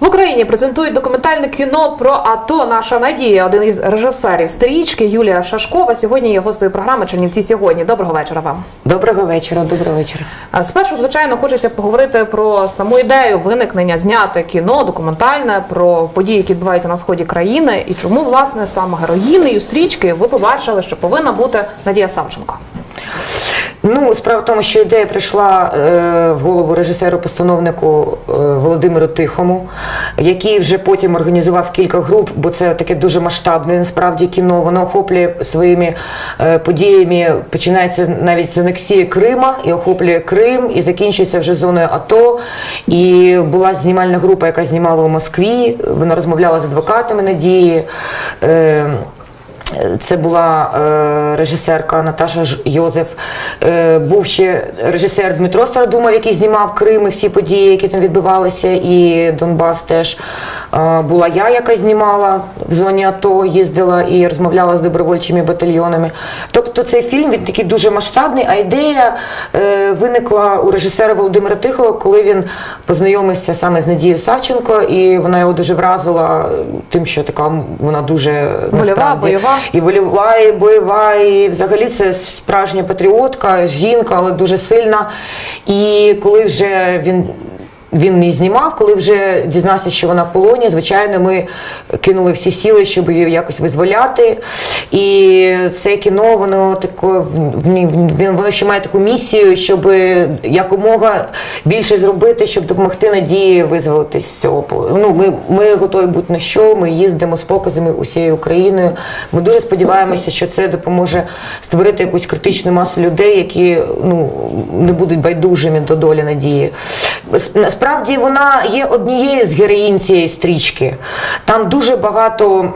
В Україні презентують документальне кіно про АТО. Наша надія. Один із режисерів стрічки Юлія Шашкова. Сьогодні є гостею програми Чернівці сьогодні. Доброго вечора вам. Доброго вечора, доброго вечора. Спершу, звичайно, хочеться поговорити про саму ідею виникнення зняти кіно документальне про події, які відбуваються на сході країни, і чому власне саме героїнею стрічки ви побачили, що повинна бути Надія Савченко. Ну, справа в тому, що ідея прийшла е, в голову режисеру-постановнику е, Володимиру Тихому, який вже потім організував кілька груп, бо це таке дуже масштабне насправді кіно. Воно охоплює своїми е, подіями, починається навіть з анексії Крима і охоплює Крим, і закінчується вже зоною АТО. І була знімальна група, яка знімала у Москві. Вона розмовляла з адвокатами Надії. Е, Це була е, режисерка Наташа Йозеф. Е, був ще режисер Дмитро Стародумов, який знімав Крим і всі події, які там відбувалися, і Донбас теж. Була я, яка знімала в зоні АТО, їздила і розмовляла з добровольчими батальйонами. Тобто цей фільм він такий дуже масштабний, а ідея е, виникла у режисера Володимира Тихого, коли він познайомився саме з Надією Савченко, і вона його дуже вразила тим, що така вона дуже насправді, бойова. і вольова, і бойова, і взагалі це справжня патріотка, жінка, але дуже сильна. І коли вже він. Він не знімав, коли вже дізнався, що вона в полоні. Звичайно, ми кинули всі сили, щоб її якось визволяти. І це кіно, воно він воно ще має таку місію, щоб якомога більше зробити, щоб допомогти надії визволитись з цього полону. Ну, ми, ми готові бути на що. Ми їздимо з показами усією Україною. Ми дуже сподіваємося, що це допоможе створити якусь критичну масу людей, які ну не будуть байдужими до долі надії. Насправді вона є однією з героїнь цієї стрічки. Там дуже багато.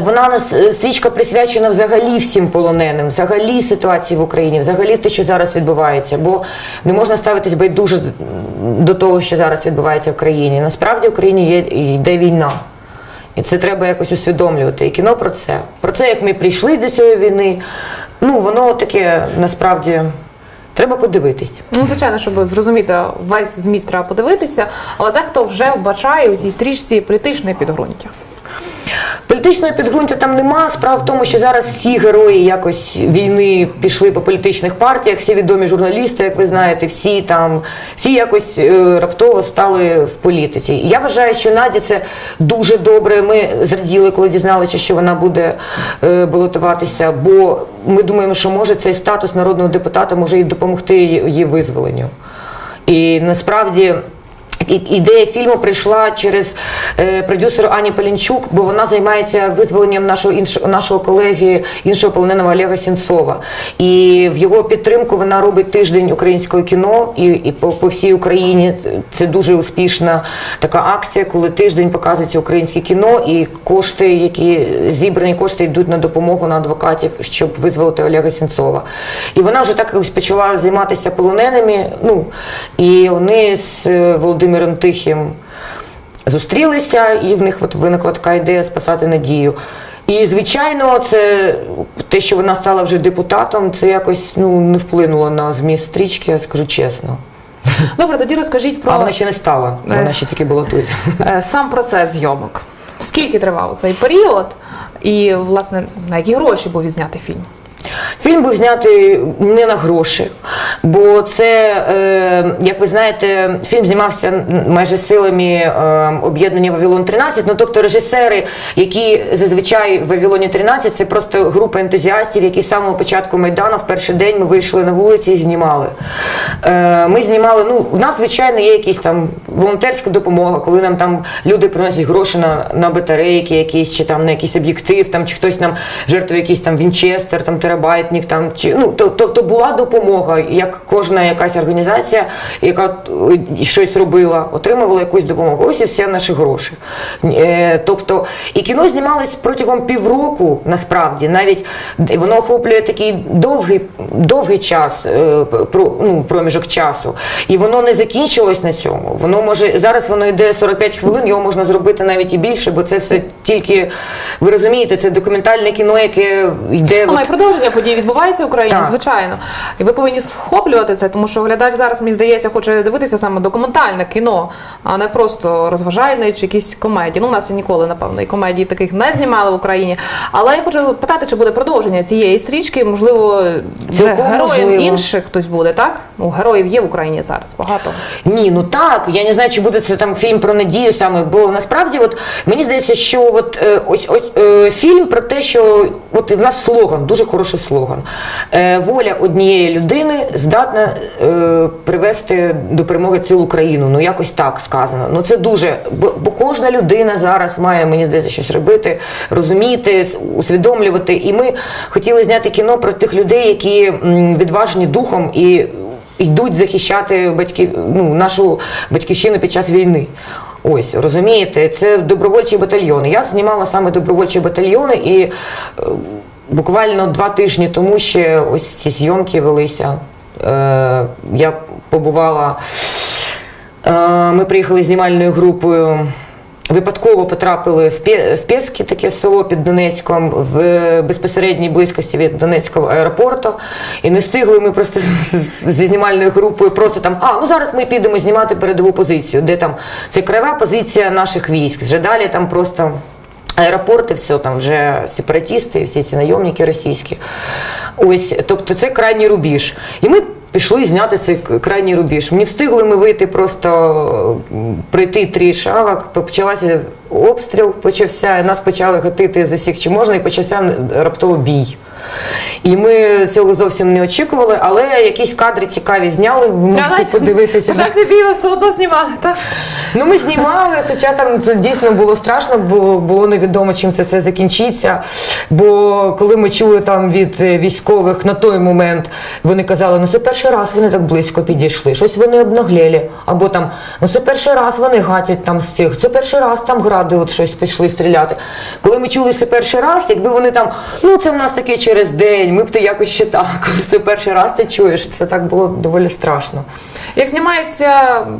Вона нас стрічка присвячена взагалі всім полоненим, взагалі ситуації в Україні, взагалі те, що зараз відбувається. Бо не можна ставитись байдуже до того, що зараз відбувається в країні. Насправді в Україні є йде війна. І це треба якось усвідомлювати. І кіно про це. Про це, як ми прийшли до цієї війни. Ну, воно таке насправді треба подивитись. Ну, звичайно, щоб зрозуміти весь зміст, треба подивитися, але дехто вже вбачає у цій стрічці політичне підґрунтя. Політичного підґрунтя там нема. Справа в тому, що зараз всі герої якось війни пішли по політичних партіях, всі відомі журналісти, як ви знаєте, всі там, всі якось е, раптово стали в політиці. Я вважаю, що Наді це дуже добре. Ми зраділи, коли дізналися, що вона буде е, балотуватися, бо ми думаємо, що може цей статус народного депутата може і допомогти її визволенню. І насправді. Ідея фільму прийшла через е, продюсера Ані Палінчук, бо вона займається визволенням нашого іншого нашого колеги, іншого полоненого Олега Сінцова. І в його підтримку вона робить тиждень українського кіно і, і по, по всій Україні. Це дуже успішна така акція, коли тиждень показується українське кіно, і кошти, які зібрані кошти йдуть на допомогу на адвокатів, щоб визволити Олега Сінцова. І вона вже так ось почала займатися полоненими. Ну і вони з е, Володимиром Тихим зустрілися, і в них от виникла така ідея спасати надію. І звичайно, це те, що вона стала вже депутатом, це якось ну не вплинуло на зміст стрічки, я скажу чесно. Добре, тоді розкажіть про А вона ще не стала, вона ще тільки балотується. е, сам процес зйомок. Скільки тривав цей період, і власне на які гроші був відзнятий фільм? Фільм був знятий не на гроші, бо це, е, як ви знаєте, фільм знімався майже силами е, об'єднання Вавилон 13. Ну тобто режисери, які зазвичай в Вавилоні 13, це просто група ентузіастів, які з самого початку Майдану в перший день ми вийшли на вулиці і знімали. Е, ми знімали, ну, у нас, звичайно, є якісь там волонтерська допомога, коли нам там люди приносять гроші на, на батарейки якісь, чи там на якийсь об'єктив, там, чи хтось нам жертвує якийсь там Вінчестер, там терабайтник, там, чи, ну, то- тобто була допомога, як кожна якась організація, яка е, щось робила, отримувала якусь допомогу. Ось і всі наші гроші. Е, тобто, і кіно знімалось протягом півроку, насправді, навіть воно охоплює такий довгий, довгий час, е, ну, проміжок часу. І воно не закінчилось на цьому. Воно може зараз воно йде 45 хвилин, його можна зробити навіть і більше, бо це все тільки ви розумієте, це документальне кіно, яке йде. Ну, от- продовження подій відбувається в Україні, Так. звичайно. І ви повинні сход охоплювати це, тому що глядач зараз, мені здається, хоче дивитися саме документальне кіно, а не просто розважальне чи якісь комедії. Ну, у нас і ніколи, напевно, і комедій таких не знімали в Україні. Але я хочу питати, чи буде продовження цієї стрічки, можливо, вже героєм можливо. інших хтось буде, так? Ну, героїв є в Україні зараз багато. Ні, ну так. Я не знаю, чи буде це там фільм про надію саме, бо насправді, от мені здається, що от е, ось ось е, фільм про те, що от в нас слоган, дуже хороший слоган. Е, воля однієї людини здатна привести до перемоги цілу країну. Ну якось так сказано. Ну це дуже, бо, бо кожна людина зараз має, мені здається, щось робити, розуміти, усвідомлювати. І ми хотіли зняти кіно про тих людей, які м, відважні духом і йдуть захищати батьків, ну, нашу батьківщину під час війни. Ось, розумієте, це добровольчі батальйони. Я знімала саме добровольчі батальйони, і е, буквально два тижні тому ще ось ці зйомки велися. Е, я побувала. Е, ми приїхали знімальною групою. Випадково потрапили в Пє- в Пєски, таке село під Донецьком, в безпосередній близькості від Донецького аеропорту. І не встигли ми просто зі знімальною групою просто там, а ну зараз ми підемо знімати передову позицію, де там це краєва позиція наших військ. Вже далі там просто аеропорти, все там вже сепаратісти, всі ці найомники російські. Ось, тобто це крайній рубіж. І ми пішли зняти цей крайній рубіж. Не встигли ми вийти просто пройти три шага, почався обстріл, почався, і нас почали гатити з усіх чи можна, і почався раптово бій. І ми цього зовсім не очікували, але якісь кадри цікаві зняли, ви можете подивитися. Вже всі біло все одно знімали, так? Ну, ми знімали, хоча там це дійсно було страшно, бо було невідомо, чим це все закінчиться. Бо коли ми чули там від військових на той момент, вони казали, ну це перший раз вони так близько підійшли, щось вони обнаглели. Або там, ну це перший раз вони гатять там з цих, це перший раз там гради от щось пішли стріляти. Коли ми чули це перший раз, якби вони там, ну це в нас таке через день, ми б то якось ще так. Коли це перший раз ти чуєш, це так було доволі страшно. Як знімається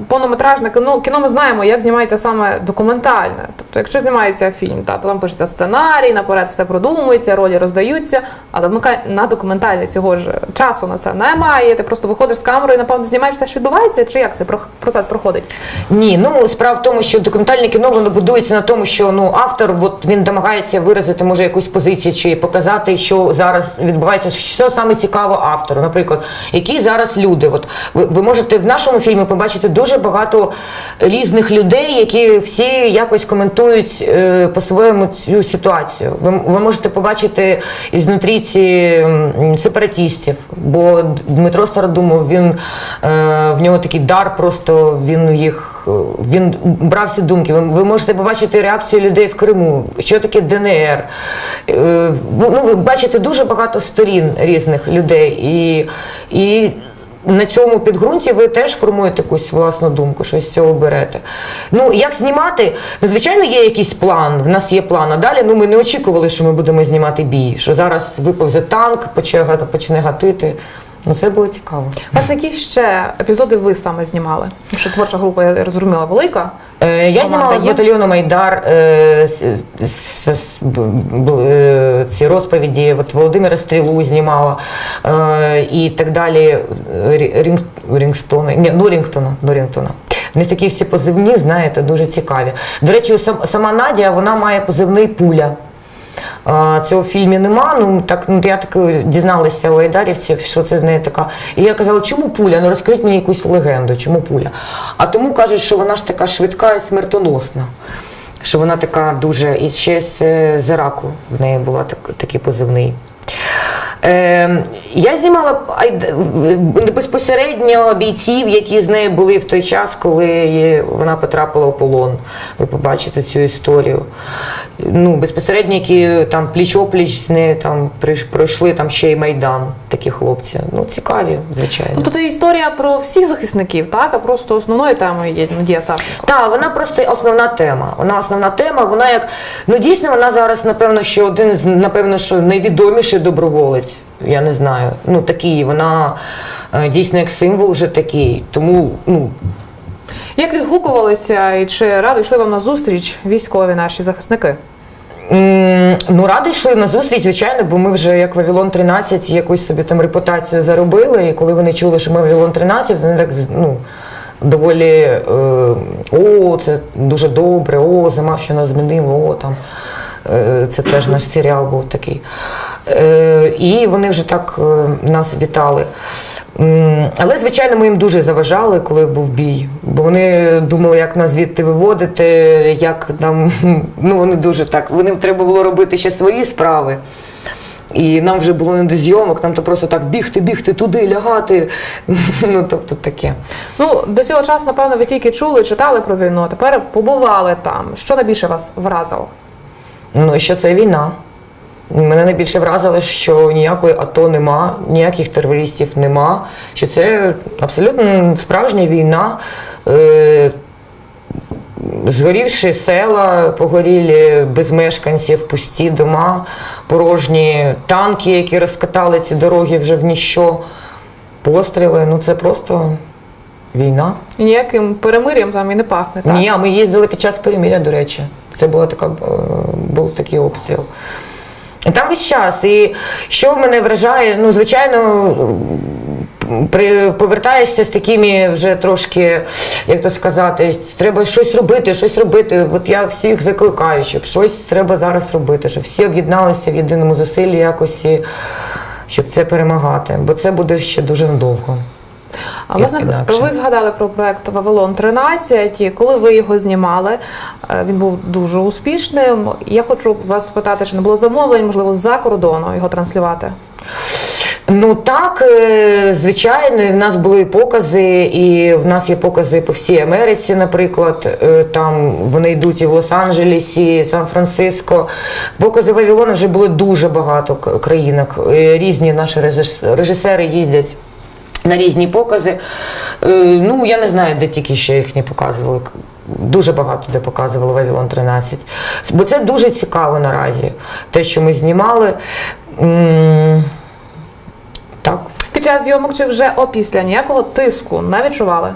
повнометражне кіно, кіно ми знаємо, як знімається саме документальне. Тобто, якщо знімається фільм, та, то там пишеться сценарій, наперед все продумується, ролі роздаються, а домика- на документальне цього ж часу на це немає. Ти просто виходиш з камерою і напевно знімаєш все, що відбувається, чи як цей процес проходить? Ні, ну справа в тому, що документальне кіно воно будується на тому, що ну автор от він намагається виразити може якусь позицію чи показати, що зараз відбувається, що саме цікаво автору. Наприклад, які зараз люди. От ви, ви можете в нашому фільмі побачити дуже багато різних людей, які всі якось коментують е, по-своєму цю ситуацію. Ви, ви можете побачити ізнутрі ці сепаратістів, бо Дмитро Стародумов, він е, в нього такий дар, просто він їх е, він брав всі думки. Ви, ви можете побачити реакцію людей в Криму, що таке ДНР. Ну, ви бачите дуже багато сторін різних людей. І, і на цьому підґрунті ви теж формуєте якусь власну думку, щось з цього берете. Ну, як знімати? Ну, звичайно, є якийсь план. В нас є план. А далі ну, ми не очікували, що ми будемо знімати бій, що зараз виповзе танк, почне, гатити. Ну, це було цікаво. Власне, які ще епізоди ви саме знімали? Що творча група, я розуміла, велика. Е, Я Команда знімала з є? батальйону Майдар е, з- з- з- б- е, ці розповіді. От Володимира Стрілу знімала е, і так далі. Рі- Рінг, Рінгстона, ні, Норінгтона, Норінгтона. Вони такі всі позивні, знаєте, дуже цікаві. До речі, сам- сама Надя вона має позивний пуля. Цього в фільмі нема. Ну так ну я так е, дізналася у айдарівців, що це з неї така. І я казала, чому пуля? Ну розкажіть мені якусь легенду, чому пуля? А тому кажуть, що вона ж така швидка і смертоносна. Що вона така дуже. І ще е, з Іраку в неї була так, такий позивний. Е, я знімала безпосередньо бійців, які з нею були в той час, коли вона потрапила в полон. Ви побачите цю історію. Ну, безпосередньо, які там пліч-опліч з нею там пройшли там ще й Майдан, такі хлопці. Ну, цікаві, звичайно. Тобто це історія про всіх захисників, так? А просто основною темою є Надія Савченко. Так, вона просто основна тема. Вона основна тема. Вона як ну дійсно вона зараз, напевно, що один з напевно, що найвідоміший доброволець. Я не знаю. Ну такий, вона е, дійсно як символ вже такий. Тому ну Як відгукувалися і чи радо йшли вам на зустріч військові наші захисники? Ну, ради йшли на зустріч, звичайно, бо ми вже як Вавилон 13 якусь собі там репутацію заробили. І коли вони чули, що ми Вавилон 13, вони так ну, доволі е, о, це дуже добре, о, зима, що нас змінило, о там. Е, Це теж наш серіал був такий. Е, І вони вже так е, нас вітали. Але, звичайно, ми їм дуже заважали, коли був бій. Бо вони думали, як нас звідти виводити, як нам. Ну, вони дуже так. Вони треба було робити ще свої справи. І нам вже було не до зйомок, нам то просто так бігти, бігти туди, лягати. Ну, тобто таке. Ну, до цього часу, напевно, ви тільки чули, читали про війну, а тепер побували там. Що найбільше вас вразило? Ну що це війна. Мене найбільше вразило, що ніякої АТО нема, ніяких терористів нема. Що це абсолютно справжня війна. Е, Згорівши села, погорілі без мешканців, пусті дома, порожні танки, які розкатали ці дороги вже в ніщо. Постріли. Ну це просто війна. І ніяким перемир'ям там і не пахне. Так? Ні, ми їздили під час перемиря, до речі. Це була така, е, був такий обстріл. Там весь час. І що мене вражає, ну, звичайно, при, повертаєшся з такими вже трошки, як то сказати, треба щось робити, щось робити. От я всіх закликаю, щоб щось треба зараз робити, щоб всі об'єдналися в єдиному зусиллі якось, щоб це перемагати. Бо це буде ще дуже надовго. А власне, інакше. ви згадали про проект Вавилон 13. Коли ви його знімали, е, він був дуже успішним. Я хочу вас спитати, чи не було замовлень, можливо, з-за кордону його транслювати? Ну так, е, звичайно, і в нас були покази, і в нас є покази по всій Америці, наприклад. Е, Там вони йдуть і в Лос-Анджелесі, і Сан-Франциско. Покази Вавилона вже були дуже багато країнах. Різні наші режисери їздять. На різні покази. Е, Ну, я не знаю, де тільки ще їх не показували. Дуже багато де показували Вавілон 13. Бо це дуже цікаво наразі. Те, що ми знімали. Так. Під час зйомок чи вже опісля ніякого тиску не відчували?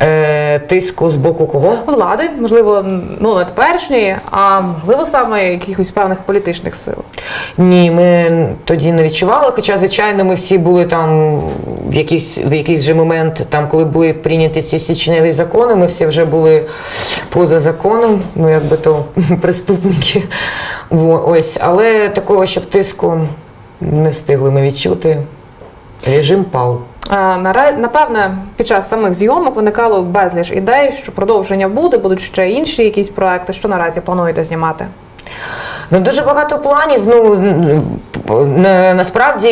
Е, тиску з боку кого? Влади, можливо, ну не теперішньої, а можливо саме якихось певних політичних сил. Ні, ми тоді не відчували. Хоча, звичайно, ми всі були там в якийсь, в якийсь же момент, там, коли були прийняті ці січневі закони, ми всі вже були поза законом, ну якби то преступники. Во, ось. Але такого, щоб тиску не встигли ми відчути. Режим пал. Е, Напевне, під час самих зйомок виникало безліч ідей, що продовження буде, будуть ще інші якісь проекти. Що наразі плануєте знімати? Ну дуже багато планів. Ну насправді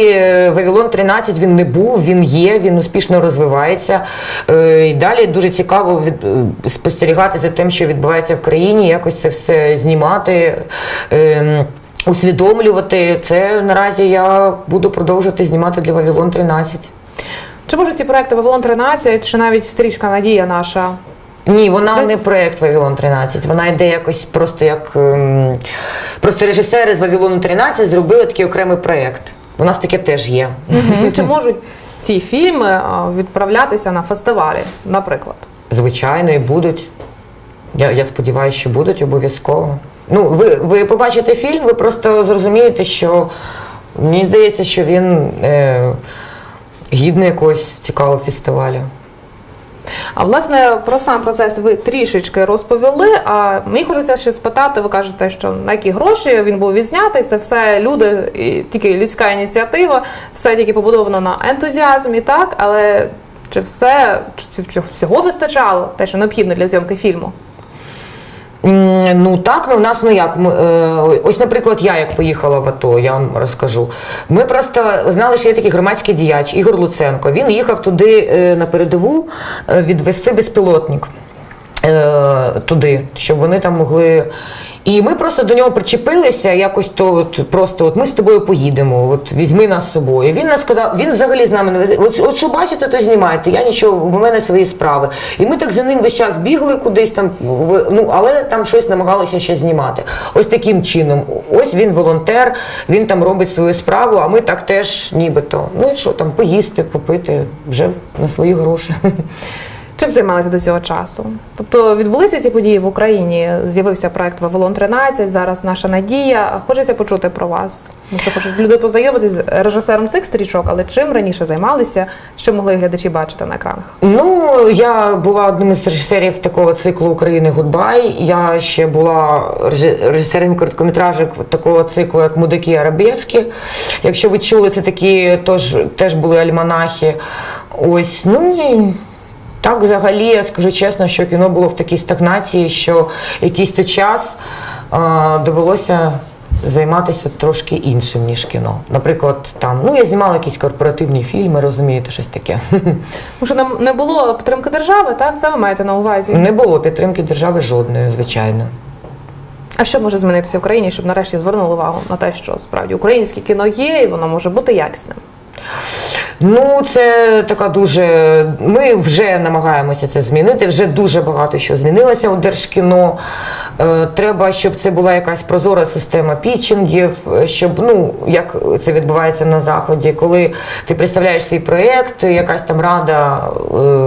Вавилон 13 він не був, він є, він успішно розвивається. Е, і далі дуже цікаво від, е, спостерігати за тим, що відбувається в країні, якось це все знімати. Е, Усвідомлювати це наразі я буду продовжувати знімати для Вавилон 13. Чи можуть ці проекти Вавилон 13, чи навіть стрічка Надія наша? Ні, вона Десь- не проєкт Вавилон 13, вона йде якось просто як. ем, Просто режисери з Вавилону 13 зробили такий окремий проєкт. У нас таке теж є. Мгм. Чи можуть ці фільми відправлятися на фестивалі, наприклад? Звичайно, і будуть. Я, я сподіваюся, що будуть обов'язково. Ну, ви, ви побачите фільм, ви просто зрозумієте, що мені здається, що він е, гідний якогось цікавого фестивалю. А власне про сам процес ви трішечки розповіли. А мені хочеться ще спитати. Ви кажете, що на які гроші він був відзнятий. Це все люди, і тільки людська ініціатива, все тільки побудовано на ентузіазмі, так але чи все чи, чи всього вистачало, те, що необхідно для зйомки фільму? Ну так, ми в нас ну як ми е, ось, наприклад, я як поїхала в АТО, я вам розкажу. Ми просто знали, що є такий громадський діяч Ігор Луценко. Він їхав туди е, на передову е, відвести безпілотник туди, щоб вони там могли. І ми просто до нього причепилися, якось то от, просто от ми з тобою поїдемо, от візьми нас з собою. Він нас сказав, він взагалі з нами не везе. От, от що бачите, то знімайте. Я нічого, у мене свої справи. І ми так за ним весь час бігли кудись там, в- ну але там щось намагалися ще знімати. Ось таким чином. Ось він волонтер, він там робить свою справу, а ми так теж нібито. Ну і що там, поїсти, попити вже на свої гроші. Чим займалися до цього часу? Тобто відбулися ці події в Україні. З'явився проект Вавилон 13 Зараз наша надія. Хочеться почути про вас. Що хочуть люди познайомитися з режисером цих стрічок, але чим раніше займалися, що могли глядачі бачити на екранах? Ну, я була одним із режисерів такого циклу України Гудбай. Я ще була режисером короткометражок такого циклу, як Мудики і Арабески. Якщо ви чули, це такі тож, теж були альманахи. Ось, ну і так взагалі я скажу чесно, що кіно було в такій стагнації, що якийсь то час а, довелося. Займатися трошки іншим, ніж кіно. Наприклад, там, ну я знімала якісь корпоративні фільми, розумієте, щось таке. Тому що нам не було підтримки держави, так? Це ви маєте на увазі. Не було підтримки держави жодної, звичайно. А що може змінитися в країні, щоб нарешті звернули увагу на те, що справді українське кіно є, і воно може бути якісним? Ну, це така дуже. Ми вже намагаємося це змінити. Вже дуже багато що змінилося у держкіно. Е, Треба, щоб це була якась прозора система пітчингів, е, щоб ну як це відбувається на заході, коли ти представляєш свій проєкт, якась там рада,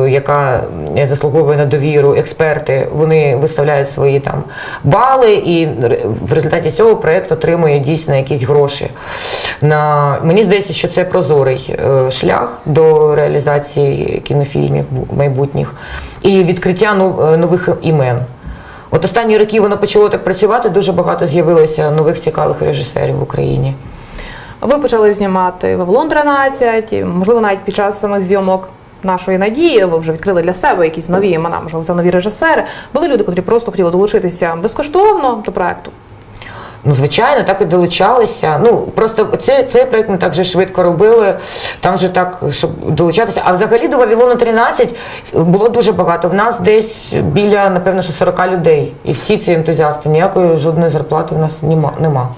е, яка заслуговує на довіру, експерти, вони виставляють свої там бали, і в результаті цього проєкт отримує дійсно якісь гроші. На мені здається, що це прозорий шлях до реалізації кінофільмів майбутніх і відкриття е, нових імен. От останні роки воно почало так працювати. Дуже багато з'явилося нових цікавих режисерів в Україні. Ви почали знімати Вавилон 13, і, можливо, навіть під час самих зйомок нашої надії ви вже відкрили для себе якісь нові імена, можливо, це нові режисери. Були люди, котрі просто хотіли долучитися безкоштовно до проекту. Ну, звичайно, так і долучалися. Ну просто це, цей проект ми так же швидко робили. Там же так, щоб долучатися. А взагалі до Вавілону 13 було дуже багато. В нас десь біля, напевно, що 40 людей. І всі ці ентузіасти. Ніякої жодної зарплати в нас нема.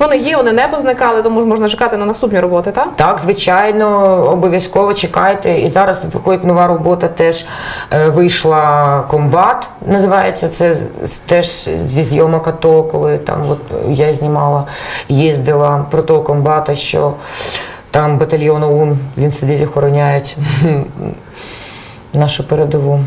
Вони є, вони не позникали, тому ж можна чекати на наступні роботи, так? Так, звичайно, обов'язково чекайте. І зараз тут виходить нова робота. Теж е, вийшла комбат, називається це теж зі зйомок АТО, коли там от я знімала, їздила про того комбата, що там батальйон ОУН, він сидить, охороняють нашу передову.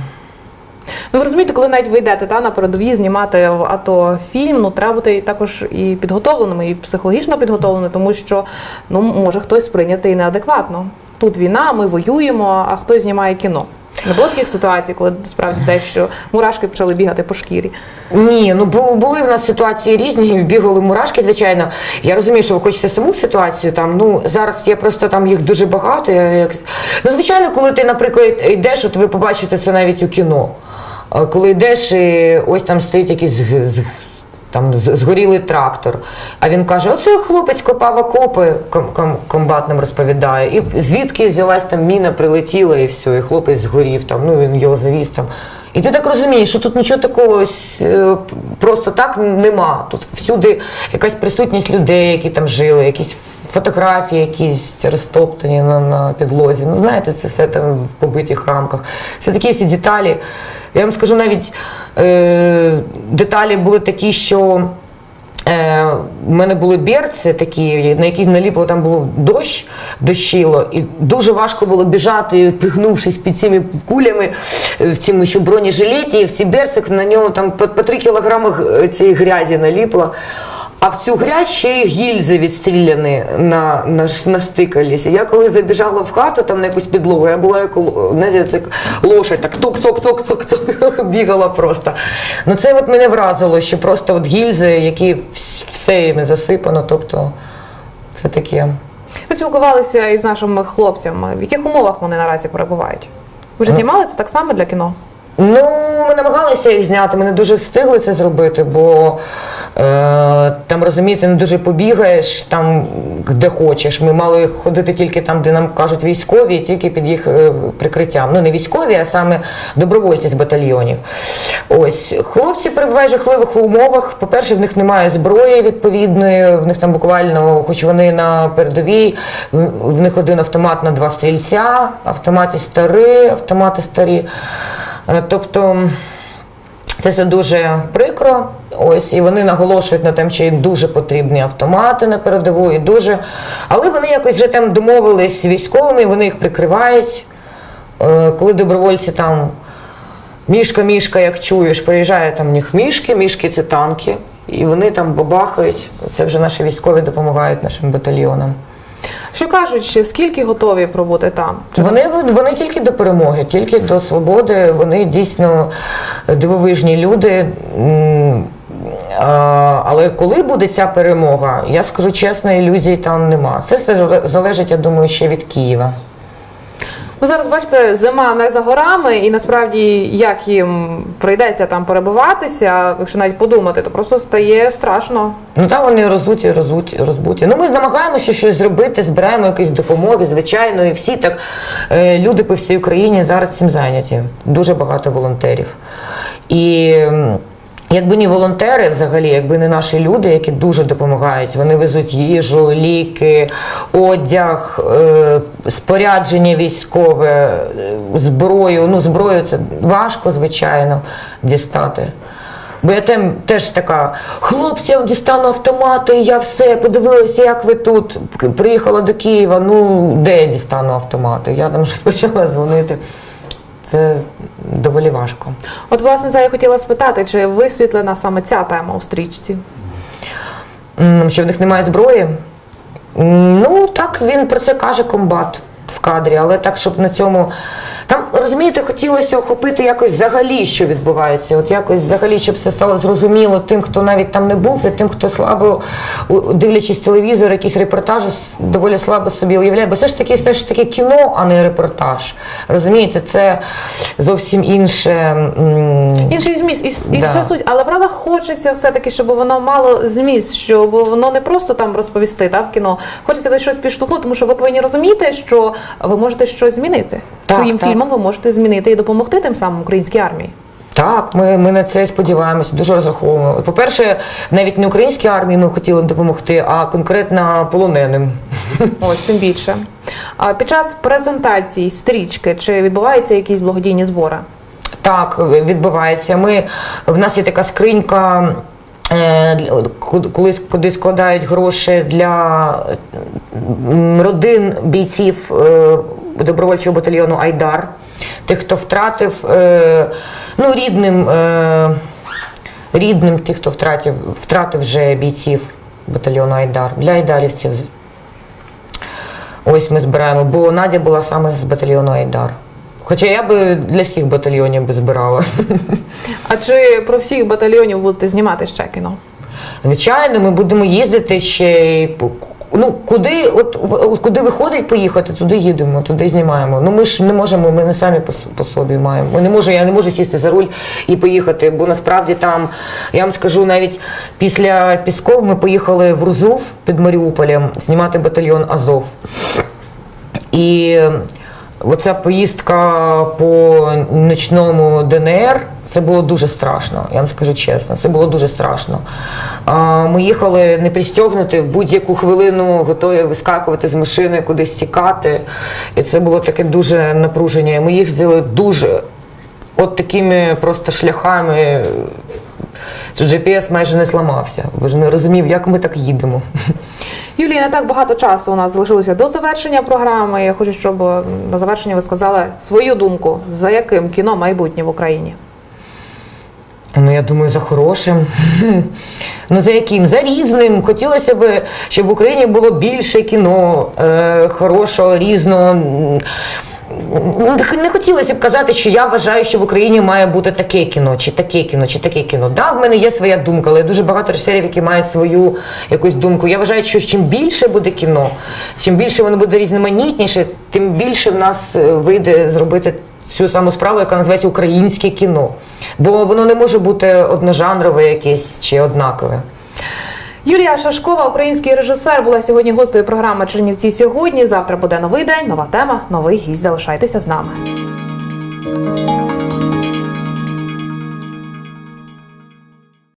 Ну ви розумієте, коли навіть ви йдете та, на передовій знімати АТО фільм, ну треба бути також і підготовленими, і психологічно підготовленими, тому що ну може хтось сприйняти і неадекватно. Тут війна, ми воюємо, а хтось знімає кіно. Не було таких ситуацій, коли справді дещо мурашки почали бігати по шкірі. Ні, ну бу- були в нас ситуації різні, бігали мурашки, звичайно. Я розумію, що ви хочете саму ситуацію там. Ну зараз є просто там їх дуже багато. Я, як... Ну, звичайно, коли ти, наприклад, йдеш, от ви побачите це навіть у кіно. Коли йдеш, і ось там стоїть якийсь там згорілий трактор. А він каже: оце хлопець копав окопи, ком- комбатним розповідає. І звідки взялась там міна, прилетіла і все, і хлопець згорів там, ну він його завіз там. І ти так розумієш, що тут нічого такого е, просто так нема. Тут всюди якась присутність людей, які там жили, якісь фотографії, якісь розтоптані на, на підлозі. Ну, знаєте, це все там в побитих рамках. Це такі всі деталі. Я вам скажу, навіть е, деталі були такі, що. Е, у мене були берці такі, на які наліпло там було дощ, дощило, і дуже важко було біжати, пригнувшись під цими кулями е, в цьому що бронежилеті, і в ці берцик на ньому там по, по 3 кілограми цієї грязі наліпло. А в цю грязь ще й гільзи відстріляні на, на, настикалися. Я коли забіжала в хату, там на якусь підлогу, я була як знаєте, це лошадь, так ток-ток-ток-ток-ток бігала просто. Ну це от мене вразило, що просто от гільзи, які вс- все їм засипано, тобто це таке. Ви спілкувалися із нашими хлопцями. В яких умовах вони наразі перебувають? Ви вже Е. знімали це так само для кіно? Ну, ми намагалися їх зняти, ми не дуже встигли це зробити, бо там, розумієте, не дуже побігаєш там, де хочеш. Ми мали ходити тільки там, де нам кажуть військові, тільки під їх е, прикриттям. Ну, не військові, а саме добровольці з батальйонів. Ось, хлопці перебувають в жахливих умовах. По-перше, в них немає зброї відповідної, в них там буквально, хоч вони на передовій, в- в них один автомат на два стрільця, автомати старі, автомати старі. Е, Тобто це все дуже прикро. Ось, і вони наголошують на тим, що їм дуже потрібні автомати на передову, і дуже. Але вони якось вже там домовились з військовими, вони їх прикривають. Е, Коли добровольці там Мішка, мішка, як чуєш, приїжджає там в них мішки, мішки це танки, і вони там бабахають. Це вже наші військові допомагають нашим батальйонам. Що кажуть, ще скільки готові пробути там? Вони, вони тільки до перемоги, тільки до свободи. Вони дійсно дивовижні люди. Але коли буде ця перемога, я скажу чесно, ілюзій там нема. Це все залежить, я думаю, ще від Києва. Ну зараз бачите, зима не за горами, і насправді як їм прийдеться там перебуватися, якщо навіть подумати, то просто стає страшно. Ну там вони розуті, розуті, розбуті. Ну ми намагаємося щось зробити, збираємо якісь допомоги, звичайно, і всі так е, люди по всій Україні зараз цим зайняті. Дуже багато волонтерів. І якби не волонтери, взагалі, якби не наші люди, які дуже допомагають, вони везуть їжу, ліки, одяг, е, спорядження військове, е, зброю. Ну, зброю це важко, звичайно, дістати. Бо я тем, теж така, хлопці, я вам дістану автомати, я все, подивилася, як ви тут. Приїхала до Києва, ну де я дістану автомати? Я там щось почала дзвонити. Це доволі важко. От, власне, це я хотіла спитати, чи висвітлена саме ця тема у стрічці? Що в них немає зброї? Ну, так він про це каже комбат в кадрі, але так, щоб на цьому. Там, розумієте, хотілося охопити якось взагалі, що відбувається. От якось взагалі, щоб все стало зрозуміло тим, хто навіть там не був, і тим, хто слабо, дивлячись телевізор, якісь репортажі, доволі слабо собі уявляє. Бо все ж таки, все ж таки кіно, а не репортаж. Розумієте, це зовсім інше. Інший зміст, і, і Да. суть, але правда хочеться все-таки, щоб воно мало зміст, щоб воно не просто там розповісти та, в кіно. Хочеться десь щось підштовхнути, тому що ви повинні розуміти, що ви можете щось змінити. Так, Своїм так. Фільмом ви можете змінити і допомогти тим самим українській армії. Так, ми, ми на це сподіваємося, дуже розраховуємо. По-перше, навіть не українській армії ми хотіли допомогти, а конкретно полоненим. Ось тим більше. А під час презентації стрічки чи відбуваються якісь благодійні збори? Так, відбувається. Ми, в нас є така скринька. е, Коли, куди складають гроші для родин бійців е, добровольчого батальйону Айдар, тих, хто втратив е, ну, рідним, е, рідним тих, хто втратив, втратив вже бійців батальйону Айдар, для айдарівців. Ось ми збираємо, бо Надя була саме з батальйону Айдар. Хоча я би для всіх батальйонів би збирала. А чи про всіх батальйонів будете знімати ще кіно? Звичайно, ми будемо їздити ще й ну, куди, от, куди виходить поїхати, туди їдемо, туди знімаємо. Ну ми ж не можемо, ми не самі по, по собі маємо. Ми не можу, я не можу сісти за руль і поїхати, бо насправді там, я вам скажу, навіть після Пісков ми поїхали в Рузув під Маріуполем знімати батальйон Азов. І оця поїздка по нічному ДНР. Це було дуже страшно, я вам скажу чесно, це було дуже страшно. Ми їхали не пристягнути, в будь-яку хвилину готові вискакувати з машини, кудись тікати. І це було таке дуже напруження. Ми їздили дуже от такими просто шляхами, що GPS майже не зламався, бо ж не розумів, як ми так їдемо. Юлія, не так багато часу у нас залишилося до завершення програми. Я хочу, щоб на завершення ви сказали свою думку, за яким кіно майбутнє в Україні. Ну, я думаю, за хорошим. Ну, за яким? За різним. Хотілося б, щоб в Україні було більше кіно, е, хорошого, різного. Не хотілося б казати, що я вважаю, що в Україні має бути таке кіно, чи таке кіно, чи таке кіно. Да, в мене є своя думка, але дуже багато режисерів, які мають свою якусь думку. Я вважаю, що чим більше буде кіно, чим більше воно буде різноманітніше, тим більше в нас е, вийде зробити цю саму справу, яка називається українське кіно бо воно не може бути одножанрове якесь чи однакове. Юлія Шашкова, український режисер, була сьогодні гостею програми Чернівці сьогодні. Завтра буде новий день, нова тема, новий гість. Залишайтеся з нами.